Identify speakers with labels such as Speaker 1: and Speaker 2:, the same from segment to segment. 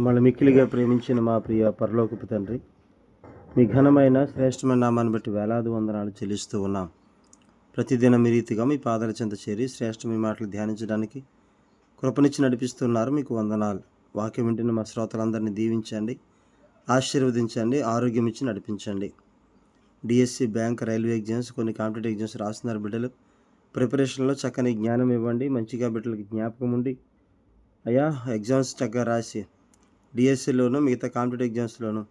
Speaker 1: మమ్మల్ని మిక్కిలిగా ప్రేమించిన మా ప్రియ పరలోకపు తండ్రి మీ ఘనమైన శ్రేష్టమైన నామాన్ని బట్టి వేలాది వందనాలు చెల్లిస్తూ ఉన్నాం. ప్రతిదినం మీ రీతిగా మీ పాదాల చెంత చేరి శ్రేష్ఠ మీ మాటలు ధ్యానించడానికి కృపనిచ్చి నడిపిస్తున్నారు మీకు వందనాలు. వాక్యం వింటున్న మా శ్రోతలందరినీ దీవించండి ఆశీర్వదించండి ఆరోగ్యం ఇచ్చి నడిపించండి. డిఎస్సి బ్యాంక్ రైల్వే ఎగ్జామ్స్ కొన్ని కాంపిటేటివ్ ఎగ్జామ్స్ రాస్తున్నారు బిడ్డలు. ప్రిపరేషన్లో చక్కని జ్ఞానం ఇవ్వండి మంచిగా బిడ్డలకి జ్ఞాపకం ఉండి. అయ్యా ఎగ్జామ్స్ చక్కగా రాసి డిఎస్సిలోను మిగతా కాంపిటేటివ్ ఎగ్జామ్స్లోను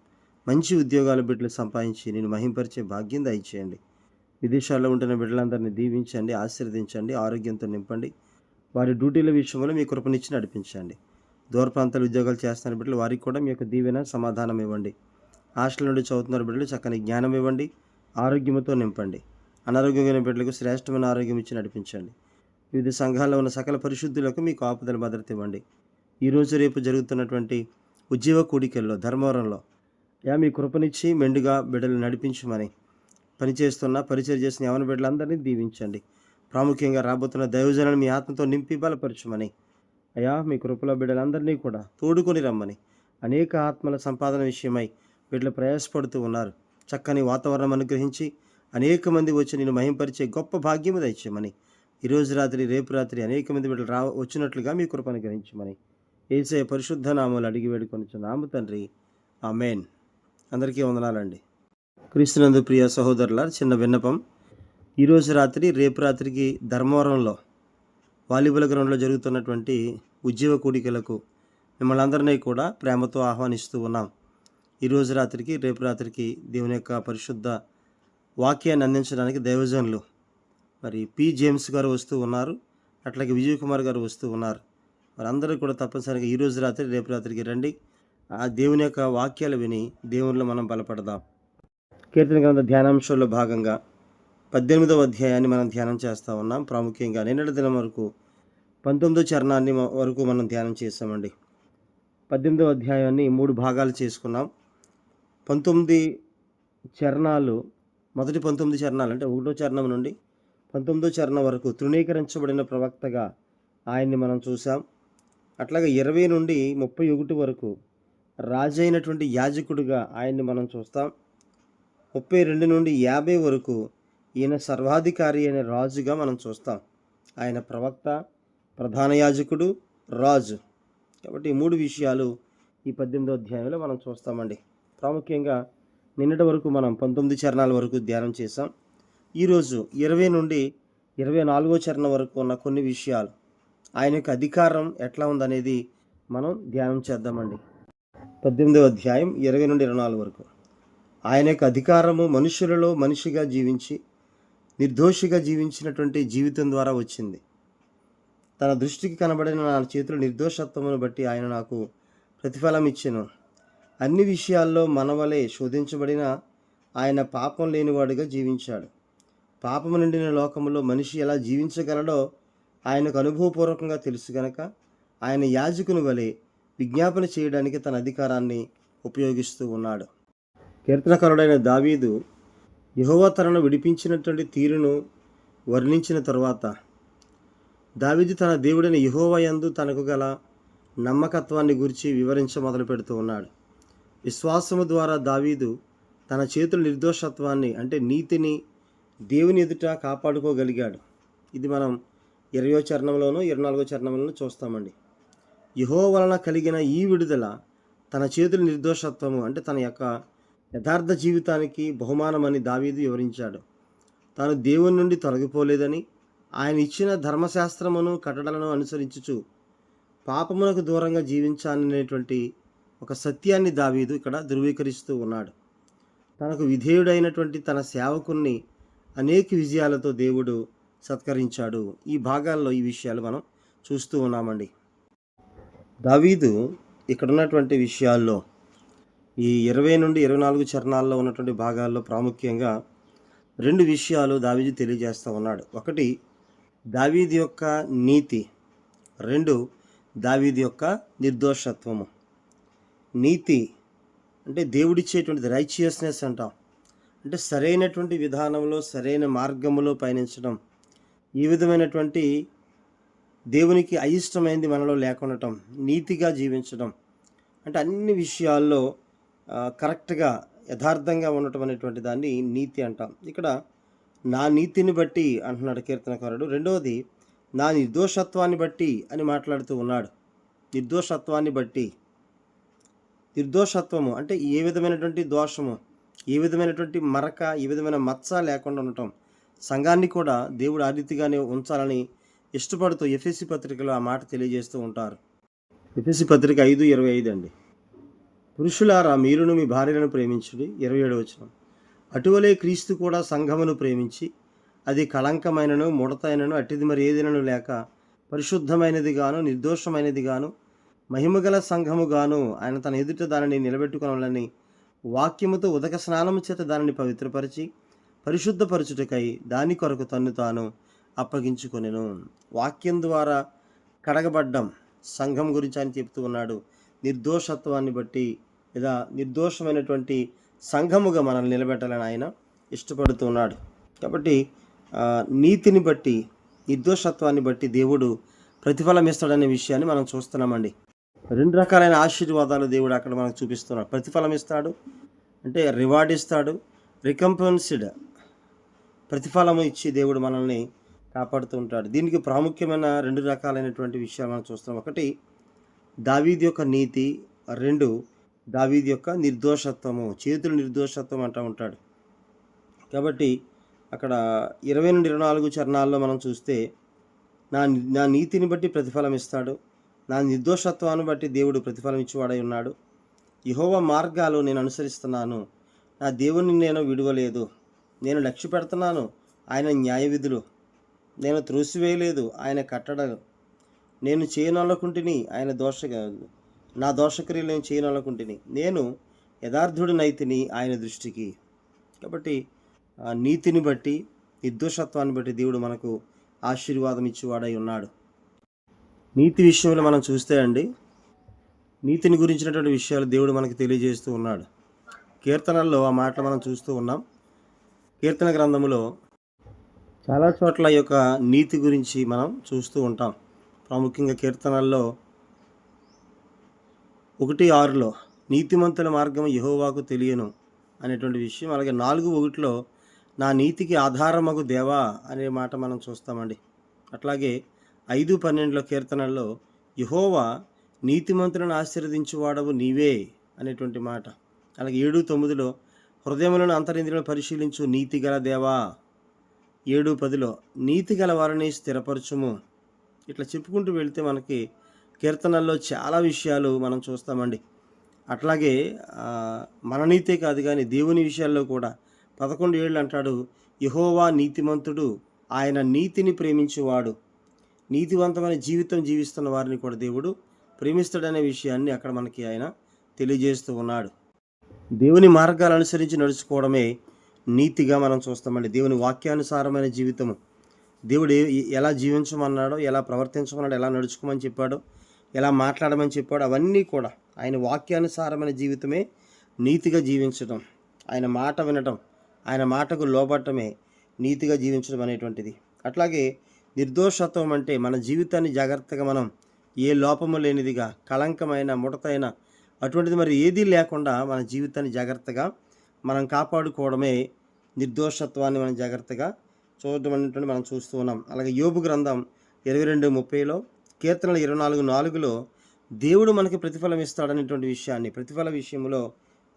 Speaker 1: మంచి ఉద్యోగాలు బిడ్డలు సంపాదించి నేను మహింపరిచే భాగ్యం దయచేయండి. విదేశాల్లో ఉంటున్న బిడ్డలందరినీ దీవించండి ఆశీర్వదించండి ఆరోగ్యంతో నింపండి. వారి డ్యూటీల విషయంలో మీ కృపనిచ్చి నడిపించండి. దూర ప్రాంతాల ఉద్యోగాలు చేస్తున్న బిడ్డలు వారికి కూడా మీ యొక్క దీవెన సమాధానం ఇవ్వండి. హాస్టల్ నుండి చదువుతున్న బిడ్డలు చక్కని జ్ఞానం ఇవ్వండి ఆరోగ్యంతో నింపండి. అనారోగ్యమైన బిడ్డలకు శ్రేష్టమైన ఆరోగ్యం ఇచ్చి నడిపించండి. వివిధ సంఘాల్లో ఉన్న సకల పరిశుద్ధులకు మీకు ఆపదల భద్రత ఇవ్వండి. ఈరోజు రేపు జరుగుతున్నటువంటి ఉద్యోగ కూడికల్లో ధర్మవరంలో. యా మీ కృపనిచ్చి మెండుగా బిడ్డలు నడిపించమని పనిచేస్తున్న పరిచయం చేసిన యవన బిడ్డలందరినీ దీవించండి. ప్రాముఖ్యంగా రాబోతున్న దైవజనాన్ని మీ ఆత్మతో నింపి బలపరచమని. అయా మీ కృపలో బిడ్డలందరినీ కూడా తోడుకొని రమ్మని. అనేక ఆత్మల సంపాదన విషయమై బిడ్డలు ప్రయాసపడుతూ ఉన్నారు. చక్కని వాతావరణం అనుగ్రహించి అనేక మంది వచ్చి నేను మహింపరిచే గొప్ప భాగ్యము దయచేయమని. ఈరోజు రాత్రి రేపు రాత్రి అనేక మంది బిడ్డలు రా వచ్చినట్లుగా మీ కృప అనుగ్రహించమని. ఏసే పరిశుద్ధ నామాలు అడిగి వేడుకొని నామ తండ్రి. మెయిన్ అందరికీ వందనాలండి. క్రీస్తునందు ప్రియ సహోదరుల చిన్న విన్నపం. ఈరోజు రాత్రి రేపు రాత్రికి ధర్మవరంలో వాలీబాల్ గ్రౌండ్లో జరుగుతున్నటువంటి ఉద్యోగ కూడికలకు మిమ్మల్ని అందరినీ కూడా ప్రేమతో ఆహ్వానిస్తూ ఉన్నాం. ఈరోజు రాత్రికి రేపు రాత్రికి దేవుని యొక్క పరిశుద్ధ వాక్యాన్ని అందించడానికి దైవజనులు మరి పి. జేమ్స్ గారు వస్తూ ఉన్నారు. అట్లాగే విజయ్ కుమార్ గారు వస్తూ ఉన్నారు. మరి అందరూ కూడా తప్పనిసరిగా ఈరోజు రాత్రి రేపు రాత్రికి రండి. ఆ దేవుని యొక్క వాక్యాలు విని దేవునిలో మనం బలపడదాం. కీర్తన గ్రంథ ధ్యానాంశంలో భాగంగా పద్దెనిమిదవ అధ్యాయాన్ని మనం ధ్యానం చేస్తూ ఉన్నాం. ప్రాముఖ్యంగా నిన్నటి దినం వరకు పంతొమ్మిదో చరణాన్ని వరకు మనం ధ్యానం చేసామండి పద్దెనిమిదవ అధ్యాయాన్ని మూడు భాగాలు చేసుకున్నాం. పంతొమ్మిది చరణాలు మొదటి పంతొమ్మిది చరణాలు అంటే ఒకటో చరణం నుండి పంతొమ్మిదో చరణం వరకు తృణీకరించబడిన ప్రవక్తగా ఆయన్ని మనం చూసాం అట్లాగే ఇరవై నుండి ముప్పై ఒకటి వరకు రాజైనటువంటి యాజకుడిగా ఆయన్ని మనం చూస్తాం. ముప్పై రెండు నుండి యాభై వరకు ఈయన సర్వాధికారి అనే రాజుగా మనం చూస్తాం. ఆయన ప్రవక్త ప్రధాన యాజకుడు రాజు. కాబట్టి ఈ మూడు విషయాలు ఈ పద్దెనిమిదో అధ్యాయంలో మనం చూస్తామండి. ప్రాముఖ్యంగా నిన్నటి వరకు మనం పంతొమ్మిది చరణాల వరకు ధ్యానం చేసాం ఈరోజు ఇరవై నుండి ఇరవై నాలుగో చరణం వరకు ఉన్న కొన్ని విషయాలు. ఆయన యొక్క అధికారం ఎట్లా ఉందనేది మనం ధ్యానం చేద్దామండి. పద్దెనిమిదవ అధ్యాయం ఇరవై నుండి ఇరవై నాలుగు వరకు. ఆయన యొక్క అధికారము మనుషులలో మనిషిగా జీవించి నిర్దోషిగా జీవించినటువంటి జీవితం ద్వారా వచ్చింది. తన దృష్టికి కనబడిన నా చేతుల నిర్దోషత్వమును బట్టి ఆయన నాకు ప్రతిఫలం ఇచ్చాను. అన్ని విషయాల్లో మనవలే శోధించబడిన ఆయన పాపం లేనివాడుగా జీవించాడు. పాపము నిండిన లోకములో మనిషి ఎలా జీవించగలడో ఆయనకు అనుభవపూర్వకంగా తెలుసు గనక ఆయన యాజకుని వలె విజ్ఞాపన చేయడానికి తన అధికారాన్ని ఉపయోగిస్తూ ఉన్నాడు. కీర్తనకారుడైన దావీదు యహోవా తనను విడిపించినటువంటి తీరును వర్ణించిన తర్వాత దావీదు తన దేవుడైన యెహోవా యందు తనకు గల నమ్మకత్వాన్ని గురించి వివరించ మొదలు పెడుతూ ఉన్నాడు. విశ్వాసము ద్వారా దావీదు తన చేతుల నిర్దోషత్వాన్ని అంటే నీతిని దేవుని ఎదుట కాపాడుకోగలిగాడు. ఇది మనం ఇరవయో చరణంలోనూ ఇరవై నాలుగో చరణంలోనూ చూస్తామండి. యహో వలన కలిగిన ఈ విడుదల తన చేతుల నిర్దోషత్వము అంటే తన యొక్క యథార్థ జీవితానికి బహుమానమని దావీదు వివరించాడు. తాను దేవుని నుండి తొలగిపోలేదని ఆయన ఇచ్చిన ధర్మశాస్త్రమును కట్టడలను అనుసరించుచు పాపమునకు దూరంగా జీవించాలనేటువంటి ఒక సత్యాన్ని దావీదు ఇక్కడ ధృవీకరిస్తూ ఉన్నాడు. తనకు విధేయుడైనటువంటి తన సేవకుణ్ణి అనేక విజయాలతో దేవుడు సత్కరించాడు. ఈ భాగాల్లో ఈ విషయాలు మనం చూస్తూ ఉన్నామండి. దావీదు ఇక్కడ ఉన్నటువంటి విషయాల్లో ఈ ఇరవై నుండి ఇరవై నాలుగు చరణాల్లో ఉన్నటువంటి భాగాల్లో ప్రాముఖ్యంగా రెండు విషయాలు దావీదు తెలియజేస్తూ ఉన్నాడు. ఒకటి దావీది యొక్క నీతి. రెండు దావీది యొక్క నిర్దోషత్వము. నీతి అంటే దేవుడిచ్చేటువంటి రైచియస్నెస్ అంటాం. అంటే సరైనటువంటి విధానంలో సరైన మార్గములో పయనించడం. ఈ విధమైనటువంటి దేవునికి అయిష్టమైంది మనలో లేకుండటం నీతిగా జీవించడం అంటే అన్ని విషయాల్లో కరెక్ట్గా యథార్థంగా ఉండటం అనేటువంటి దాన్ని నీతి అంటాం. ఇక్కడ నా నీతిని బట్టి అంటున్నాడు కీర్తనకారుడు. రెండవది నా నిర్దోషత్వాన్ని బట్టి అని మాట్లాడుతూ ఉన్నాడు. నిర్దోషత్వాన్ని బట్టి. నిర్దోషత్వము అంటే ఏ విధమైనటువంటి దోషము ఏ విధమైనటువంటి మరక ఏ విధమైన మచ్చ లేకుండా ఉండటం. సంఘాన్ని కూడా దేవుడు ఆ రీతిగానే ఉంచాలని ఇష్టపడుతూ ఎఫ్ఎస్సి పత్రికలో ఆ మాట తెలియజేస్తూ ఉంటారు. ఎఫ్ఎస్సి పత్రిక ఐదు ఇరవై ఐదు అండి. పురుషులారా మీరును మీ భార్యలను ప్రేమించుడి. ఇరవై ఏడు వచ్చిన అటువలే క్రీస్తు కూడా సంఘమును ప్రేమించి అది కళంకమైనను ముడతైనను అట్టిది మరి ఏదైనను లేక పరిశుద్ధమైనది గాను నిర్దోషమైనది గాను మహిమగల సంఘము గాను ఆయన తన ఎదుట దానిని నిలబెట్టుకోవాలని వాక్యముతో ఉదక స్నానము చేత దానిని పవిత్రపరిచి పరిశుద్ధపరచుటకై దాని కొరకు తన్ను తాను అప్పగించుకొనెను. వాక్యం ద్వారా కడగబడ్డం సంఘం గురించి ఆయన చెప్తూ ఉన్నాడు. నిర్దోషత్వాన్ని బట్టి లేదా నిర్దోషమైనటువంటి సంఘముగా మనల్ని నిలబెట్టాలని ఆయన ఇష్టపడుతూ ఉన్నాడు. కాబట్టి నీతిని బట్టి నిర్దోషత్వాన్ని బట్టి దేవుడు ప్రతిఫలం ఇస్తాడనే విషయాన్ని మనం చూస్తున్నామండి. రెండు రకాలైన ఆశీర్వాదాలు దేవుడు అక్కడ మనకు చూపిస్తున్నాడు. ప్రతిఫలం ఇస్తాడు అంటే రివార్డ్ ఇస్తాడు రికంపెన్స్డ్ ప్రతిఫలము ఇచ్చి దేవుడు మనల్ని కాపాడుతూ ఉంటాడు. దీనికి ప్రాముఖ్యమైన రెండు రకాలైనటువంటి విషయాలు మనం చూస్తున్నాం. ఒకటి దావీది యొక్క నీతి. రెండు దావీది యొక్క నిర్దోషత్వము. చేతుల నిర్దోషత్వం అంటూ ఉంటాడు. కాబట్టి అక్కడ ఇరవై నుండి ఇరవై నాలుగు చరణాల్లో మనం చూస్తే నా నా నీతిని బట్టి ప్రతిఫలం ఇస్తాడు. నా నిర్దోషత్వాన్ని బట్టి దేవుడు ప్రతిఫలం ఇచ్చేవాడై ఉన్నాడు. యహోవ మార్గాలు నేను అనుసరిస్తున్నాను. నా దేవుని నేను విడవలేదు. నేను లక్ష్య పెడుతున్నాను. ఆయన న్యాయ విధులు నేను త్రోసివేయలేదు. ఆయన కట్టడలు. నేను చేయనొల్లకుంటిని ఆయన దోష నా దోషక్రియలు నేను చేయనొల్లకుంటిని. నేను యథార్థుడినైతిని ఆయన దృష్టికి. కాబట్టి నీతిని బట్టి నిర్దోషత్వాన్ని బట్టి దేవుడు మనకు ఆశీర్వాదం ఇచ్చేవాడై ఉన్నాడు. నీతి విషయంలో మనం చూస్తే అండి నీతిని గురించినటువంటి విషయాలు దేవుడు మనకు తెలియజేస్తూ ఉన్నాడు. కీర్తనల్లో ఆ మాటలు మనం చూస్తూ ఉన్నాం. కీర్తన గ్రంథములో చాలా చోట్ల యొక్క నీతి గురించి మనం చూస్తూ ఉంటాం. ప్రాముఖ్యంగా కీర్తనల్లో ఒకటి ఆరులో నీతిమంతుల మార్గం యహోవాకు తెలియను అనేటువంటి విషయం అలాగే నాలుగు ఒకటిలో నా నీతికి ఆధారమగు దేవా అనే మాట మనం చూస్తామండి. అట్లాగే ఐదు పన్నెండులో కీర్తనల్లో యహోవా నీతిమంతులను ఆశీర్వదించువాడవు నీవే అనేటువంటి మాట అలాగే ఏడు తొమ్మిదిలో హృదయములను అంతరింద్రియాలను పరిశీలించు నీతి గల దేవా. ఏడు పదిలో నీతి గల వారిని స్థిరపరచుము. ఇట్లా చెప్పుకుంటూ వెళితే మనకి కీర్తనల్లో చాలా విషయాలు మనం చూస్తామండి. అట్లాగే మన నీతే కాదు కానీ దేవుని విషయాల్లో కూడా పదకొండు ఏళ్ళు అంటాడు యహోవా నీతిమంతుడు ఆయన నీతిని ప్రేమించేవాడు. నీతివంతమైన జీవితం జీవిస్తున్న వారిని కూడా దేవుడు ప్రేమిస్తాడనే విషయాన్ని అక్కడ మనకి ఆయన తెలియజేస్తూ ఉన్నాడు. దేవుని మార్గాలు అనుసరించి నడుచుకోవడమే నీతిగా మనం చూస్తామండి. దేవుని వాక్యానుసారమైన జీవితము. దేవుడు ఎలా జీవించమన్నాడో ఎలా ప్రవర్తించమన్నాడో ఎలా నడుచుకోమని చెప్పాడో ఎలా మాట్లాడమని చెప్పాడు అవన్నీ కూడా ఆయన వాక్యానుసారమైన జీవితమే నీతిగా జీవించడం ఆయన మాట వినటం ఆయన మాటకు లోబట్టమే నీతిగా జీవించడం అనేటువంటిది. అట్లాగే నిర్దోషత్వం అంటే మన జీవితాన్ని జాగ్రత్తగా మనం ఏ లోపము లేనిదిగా కళంకమైన ముడతైన అటువంటిది మరి ఏదీ లేకుండా మన జీవితాన్ని జాగ్రత్తగా మనం కాపాడుకోవడమే నిర్దోషత్వాన్ని మనం జాగ్రత్తగా చూడడం అనేటువంటి మనం చూస్తూ ఉన్నాం. అలాగే యోబు గ్రంథం ఇరవై రెండు ముప్పైలో కీర్తనలు ఇరవై నాలుగు నాలుగులో దేవుడు మనకి ప్రతిఫలం ఇస్తాడనేటువంటి విషయాన్ని ప్రతిఫల విషయంలో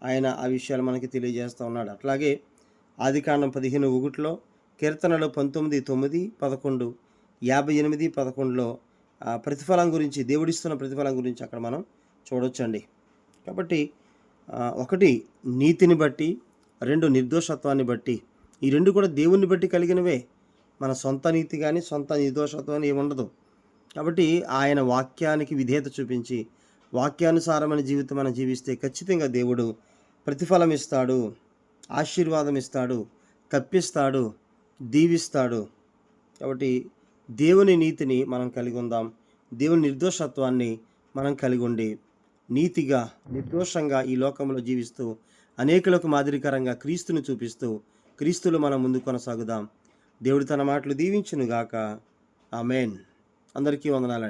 Speaker 1: ఆయన ఆ విషయాలు మనకి తెలియజేస్తూ ఉన్నాడు. అట్లాగే ఆదికాండం పదిహేను ఒకటిలో కీర్తనలు పంతొమ్మిది తొమ్మిది పదకొండు యాభై ఎనిమిది పదకొండులో ఆ ప్రతిఫలం గురించి దేవుడిస్తున్న ప్రతిఫలం గురించి అక్కడ మనం చూడొచ్చండి. కాబట్టి ఒకటి నీతిని బట్టి రెండు నిర్దోషత్వాన్ని బట్టి. ఈ రెండు కూడా దేవుణ్ణి బట్టి కలిగినవే. మన సొంత నీతి కానీ సొంత నిర్దోషత్వం అని ఏముండదు. కాబట్టి ఆయన వాక్యానికి విధేయత చూపించి వాక్యానుసారమైన జీవితం మనం జీవిస్తే ఖచ్చితంగా దేవుడు ప్రతిఫలం ఇస్తాడు ఆశీర్వాదం ఇస్తాడు కప్పిస్తాడు దీవిస్తాడు. కాబట్టి దేవుని నీతిని మనం కలిగి ఉందాం. దేవుని నిర్దోషత్వాన్ని మనం కలిగి ఉండి నీతిగా నిర్దోషంగా ఈ లోకంలో జీవిస్తూ అనేకులకు మాదిరికరంగా క్రీస్తును చూపిస్తూ క్రీస్తులు మనం ముందు కొనసాగుదాం. దేవుడు తన మాటలు దీవించునుగాక. ఆమెన్. అందరికీ వందనాలండి.